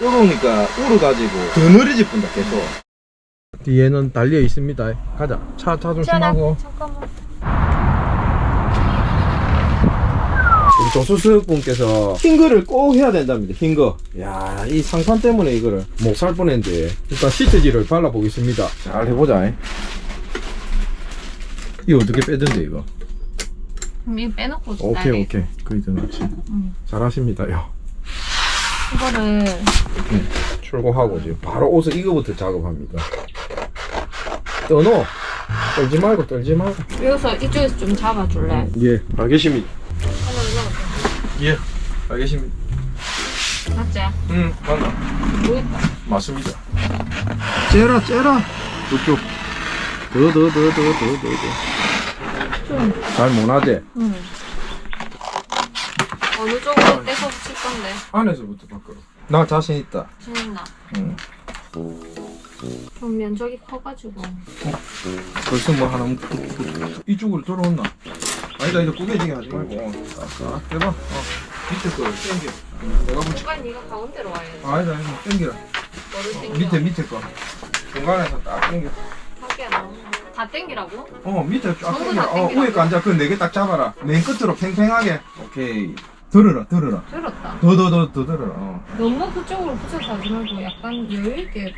우르니까 우르가지고 더 느려지 뿐다 계속. 뒤에는 달려 있습니다. 가자. 차 차 조심하고. 잠깐만. 우리 조수스 분께서 흰거를 꼭 해야 된답니다 흰거. 야 이 상판 때문에 이거를 못 살 뻔했는데. 일단 시트지를 발라보겠습니다. 잘 해보자. 이거 어떻게 빼던데 이거? 이거 빼놓고 오케이. 오케이. 그게 더 낫지 응. 잘하십니다요 이거를 출고하고 이제 바로 옷을 이거부터 작업합니다 떠놓 떨지 말고 떨지 말고 여기서 이쪽에서 좀 잡아줄래? 예 알겠습니다 하나 올라가. 예 알겠습니다 맞지? 응 맞나 모르겠다. 맞습니다 째라 째라 그쪽 더더더더 좀. 더더잘 못하지 응. 어느 쪽으로 떼서 건데? 안에서부터 밖으로 나 자신 있다. 재밌나? 응. 좀 면적이 커가지고. 벌써 뭐 하나 묻- 이쪽으로 돌아온나? 아니다 이제 구겨지게 하지 말고. 싹싹 대봐 어 밑에 거 땡겨. 어, 내가 붙여. 중간 네가 가운데로 와야지. 아니다 아니다. 땡기라. 너를 땡겨. 밑에 밑에 거. 중간에서 딱 땡겨. 밖에 안 나오네. 다 땡기라고? 어 밑에 쫙 전부 땡겨. 다 어? 위에 거 앉아. 그 네 개 딱 잡아라. 맨 끝으로 팽팽하게. 오케이 들어라 들어라 들었다. 더더더 더 들어라 어. 너무 그쪽으로 붙여서 하지 말고 약간 여유있게.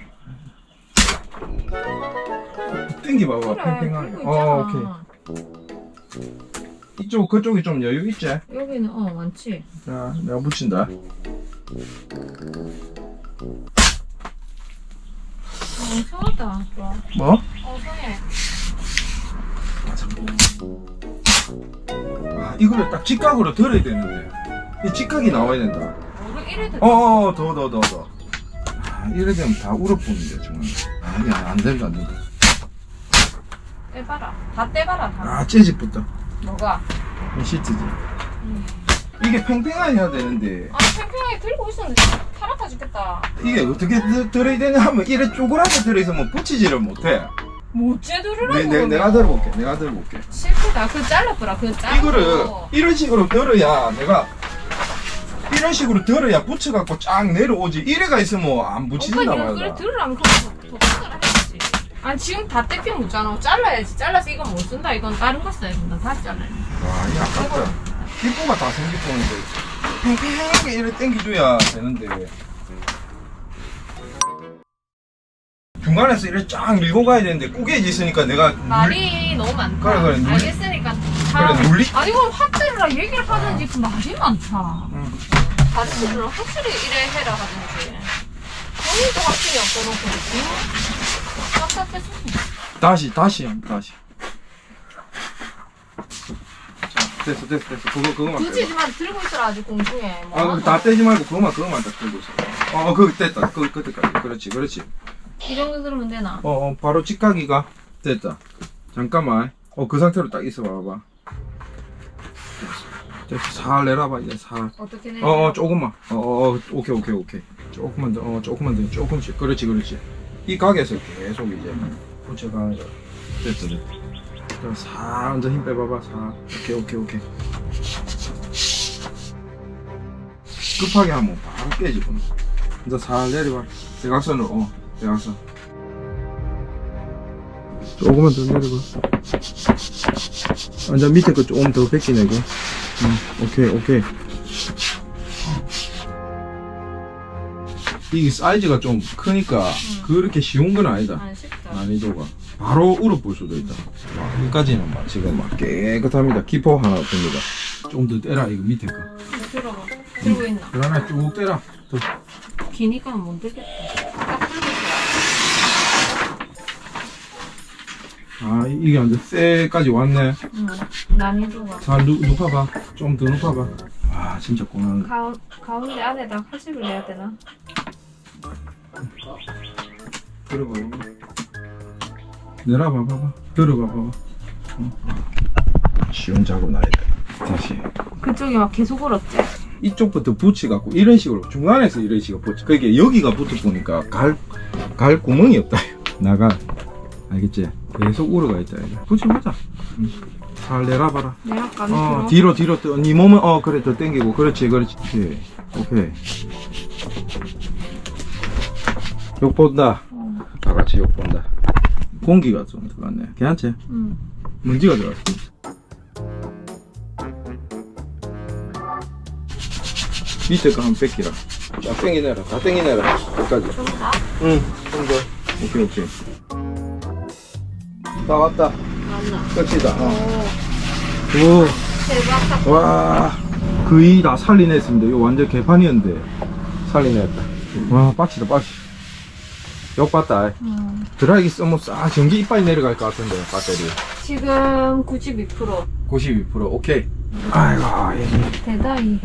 땡기 봐봐 그래, 팽팽하게 그리고 어 있잖아. 오케이 이쪽 그쪽이 좀 여유 있지 여기는, 어, 많지. 자 내가 붙인다 어, 성하다. 좋아. 뭐? 어, 성해. 아 이거를 딱 직각으로 들어야 되는데 이 직각이 나와야 된다 우리 이래도 어어 더 더 더 더 아, 이래 되면 다 울어보는데 정말 아니야 안 된다 안 된다 떼봐라. 다 떼봐라, 다. 아 재질부터 뭐가? 이 시트지 음. 이게 팽팽하게 해야 되는데 아, 팽팽하게 들고 있었는데 타락하 죽겠다. 이게 어떻게 들- 들어야 되냐 하면 이래 쪼그라게 들어있으면 붙이지를 못해 못째 들으라고. 내, 내, 내가 들어볼게 내가 들어볼게 실패다. 그거 잘라보라. 그거 잘라. 이거를 이런 식으로 들어야 내가 이런 식으로 들어야 붙여갖고 쫙 내려오지 이래가 있으면 안 오빠 붙이진단 이거 그래 말이야 들으라면 그거 도착을 해야지. 아니 지금 다 떼표 묻잖아. 잘라야지. 잘라서 이건 못 쓴다. 이건 다른 거 써야 된다. 다시 잘라야 돼. 와이 아깝다 기포가 다 생길 뻔했는데 팽팽하게 이래 당겨줘야 되는데 중간에서 이래 쫙 밀고 가야 되는데 꾸겨져 있으니까 내가 물- 말이 너무 많다. 그래, 그래, 눌리- 알겠으니까 다. 그래 눌리 아니 이걸 확대를 얘기를 하든지 그 말이 많다. 응. 가치를 확실히 이래 해라 하든지. 본인도 확실히 있지. 깜짝했어. 다시 다시 한 다시 자 됐어 됐어 됐어 그거 그거만 굳이 빼봐. 지만 들고 있어라 아직 공중에. 뭐 아, 하나? 다 떼지 말고 그거만 그거만 딱 들고 있어. 어, 어, 그거 됐다. 그 그때까지. 그렇지, 그렇지. 이 정도 들으면 되나? 어, 어, 바로 직각이가 됐다. 잠깐만. 어, 그 상태로 딱 있어 봐봐. 살 내려봐 이제 살. 어떻게 내? 어, 어, 조금만. 어, 어, 어, 오케이, 오케이, 오케이. 조금만 더. 어, 조금만 더. 조금씩. 그렇지, 그렇지. 이 각에서 계속 이제 붙여가는 거야. 됐어, 됐어. 살 먼저 힘 빼봐봐. 살. 오케이, 오케이, 오케이. 급하게 하면 바로 깨지구나. 이제 살 내려봐. 대각선으로, 어, 대각선. 조금만 더 내려봐. 완전 밑에 거 조금 더 벗기내고. 응, 오케이, 오케이. 이게 사이즈가 좀 크니까 그렇게 쉬운 건 아니다. 안 쉽다. 난이도가 바로 울어볼 수도 있다. 와, 여기까지는 막 지금 막 깨끗합니다. 기포 하나 없습니다. 좀 더 떼라 이거 밑에 거. 이거 들어봐. 들고 있나? 그러나 쭉 떼라. 더. 기니까 못 들겠다. 딱 있어. 아 이- 이게 완전 쎄까지 왔네. 응. 난이도가. 잘 누, 눕혀봐. 좀 더 눕혀봐. 와 진짜 고난. 가운, 가운데 안에다 칼집을 내야 되나? 들어봐. 내려봐 봐봐. 들어봐 봐봐. 어. 쉬운 작업 나야 돼. 다시. 그쪽이 막 계속 울었지? 이쪽부터 붙여갖고 이런 식으로 중간에서 이런 식으로 붙여 그게 여기가 붙어 보니까 갈, 갈 구멍이 없다 나가 알겠지? 계속 울어가 있다 이거 붙여보자 응. 잘 내려봐라 내가 까밑 어 뒤로 뒤로 또, 네 몸은 어 그래 더 당기고 그렇지 그렇지 오케이 오케이 욕 본다. 어. 다 같이 욕 본다. 공기가 좀 들어갔네. 괜찮지? 응. 먼지가 들어갔어. 밑에 거 한번 뺏기라. 쫙 땡기내라. 다 땡기내라. 끝까지. 좀 다? 응. 좀 더. 오케이, 오케이. 다 왔다. 맞나? 끝이다. 어. 오. 오. 대박. 와. 거의 다 살리냈습니다. 이거 완전 개판이었는데. 살리냈다. 와, 빡치다, 빡치. 욕 봤다. 음. 드라이기 쓰면 싹 전기 이빨이 내려갈 것 같은데, 배터리. 지금 92%. 92% 오케이. 아이고, 이게 대다이.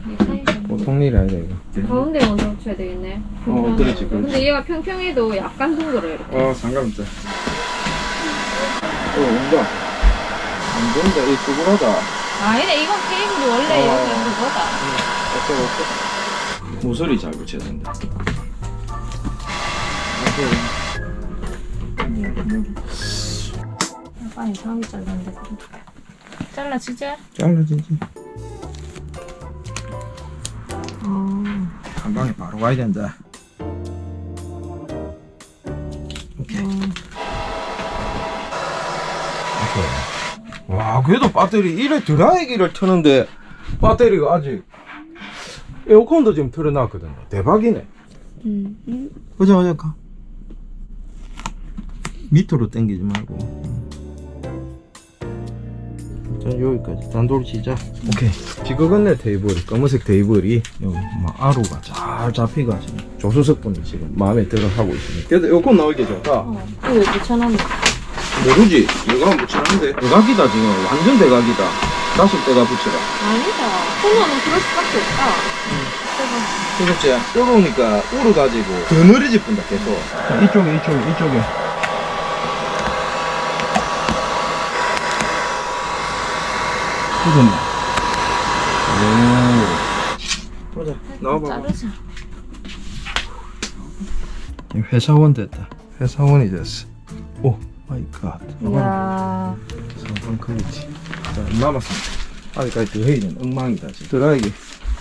보통 일 아니다, 이거. 가운데 먼저 붙여야 되겠네. 어, 그렇지, 그렇지. 근데 얘가 평평해도 약간 둥그러 이렇게. 어, 상관없다. 어, 온다. 안 된다, 이 쭈그러다. 아니네, 이건 케이블이 원래 어. 여기 그거다. 어때, 어때? 모서리 잘 붙여야 된다. 약간 이상하게 잘랐는데. 잘라주자. 잘라지지. 어. 한 방에 바로 가야 된다. 와, 그래도 배터리 이래 드라이기를 트는데 배터리가 아직 에어컨도 지금 틀어놨거든요. 대박이네. 음. 음. 보자, 보자, 가. 밑으로 당기지 말고. 전 여기까지 단돌 치자. 오케이. 지그건네 테이블, 검은색 테이블이 여기 막 아루가 잘 잡히가지고 조수석 분이 지금 마음에 들어 하고 있습니다. 그래도 에어컨 나오기 좋다. 어. 이거 왜 붙여놨노? 모르지? 이거 한번 붙이는데 대각이다 지금 완전 대각이다. 다섯 대가 붙여라. 아니다. 코너는 그럴 수밖에 없다. 대박. 그렇지? 뚫으니까 울어가지고 더 느려지 뿐다 계속. 이쪽에 이쪽에 이쪽에. 뚫었네. 오. 보자. 나와봐. 자르자. 회사원 됐다. 회사원이 됐어. 오 마이 갓. 이야. 상품 퀄리티. 자, 남았습니다. 아직까지 더 해이는 엉망이다, 지금. 드라이기.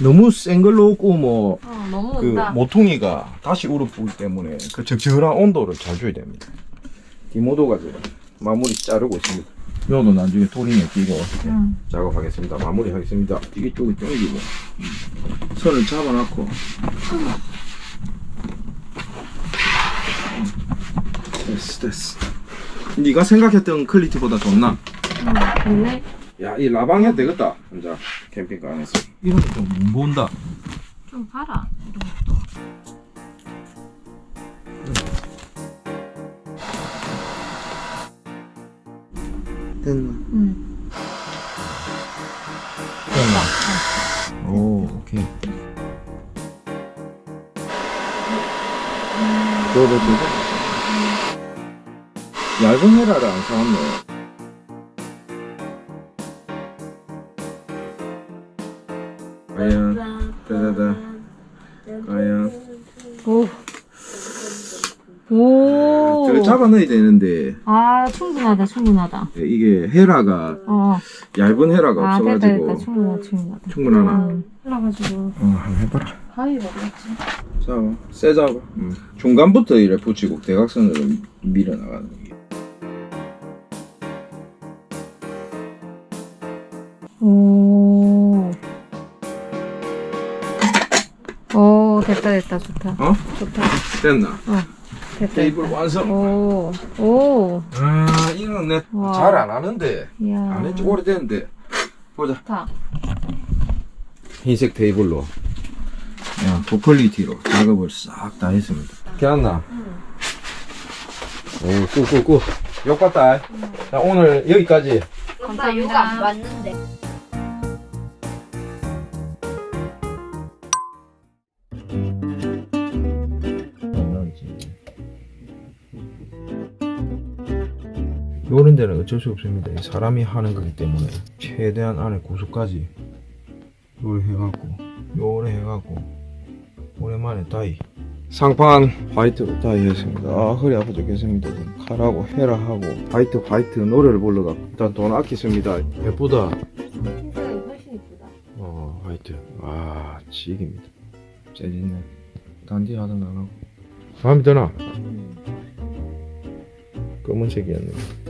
너무 센 걸로 오고, 뭐, 어, 너무 그, 온다. 모퉁이가 다시 울어보기 때문에 그 적절한 온도를 잘 줘야 됩니다. 디모도가 지금 마무리 자르고 있습니다. 요도 나중에 도링에 끼고 응. 작업하겠습니다. 마무리 하겠습니다. 이게 쪽이 땡기고. 선을 잡아놨고. 됐어, 됐어. 네가 생각했던 퀄리티보다 좋나? 응. 됐네. 야, 이 라방 해도 되겠다. 혼자 캠핑카 안에서. 이런 거좀 본다. 좀 봐라. 이런 것도. 됐나? 응. 됐나? 오, 오케이. 너도 좀. 헤라를 안 사왔네. 과연, 따다다. 과연. 오. 오. 저거 잡아 넣어야 되는데, 아, 충분하다, 충분하다. 이게 헤라가, 어. 얇은 헤라가 아, 됐다, 없어가지고. 됐다. 충분하다, 충분하다. 충분하나? 응. 흘러가지고. 어, 한번 해봐라. 가위 먹겠지. 잡아. 세 잡아. 중간부터 이래 붙이고 대각선으로 밀어 나가는 게. 오. 오, 됐다, 됐다. 좋다. 어? 좋다. 됐나? 어, 됐다. 테이블. 완성. 오, 오. 아, 이건 내 와. 잘안 하는데. 이야. 안 했지 오래됐는데. 보자. 좋다. 흰색 테이블로. 야, 고퀄리티로 작업을 싹 다 했습니다. 괜찮나? 오, 꾹꾹꾹. 욕 같다. 자, 오늘 여기까지. 감사합니다. 요가 맞는데. 요런 데는 어쩔 수 없습니다. 이 사람이 하는 거기 때문에 최대한 안에 고수까지 요래 해갖고 요래 해갖고 오랜만에 다이 상판 화이트로 다이 했습니다. 아 허리 아파 죽겠습니다. 칼하고 헤라 하고 화이트 화이트 노래를 불러갖고 일단 돈 아끼습니다. 예쁘다. 훨씬. 어 화이트 아 지깁니다. 재밌네. 단디 하던 안 하고 마음에 드나? 검은색이었는데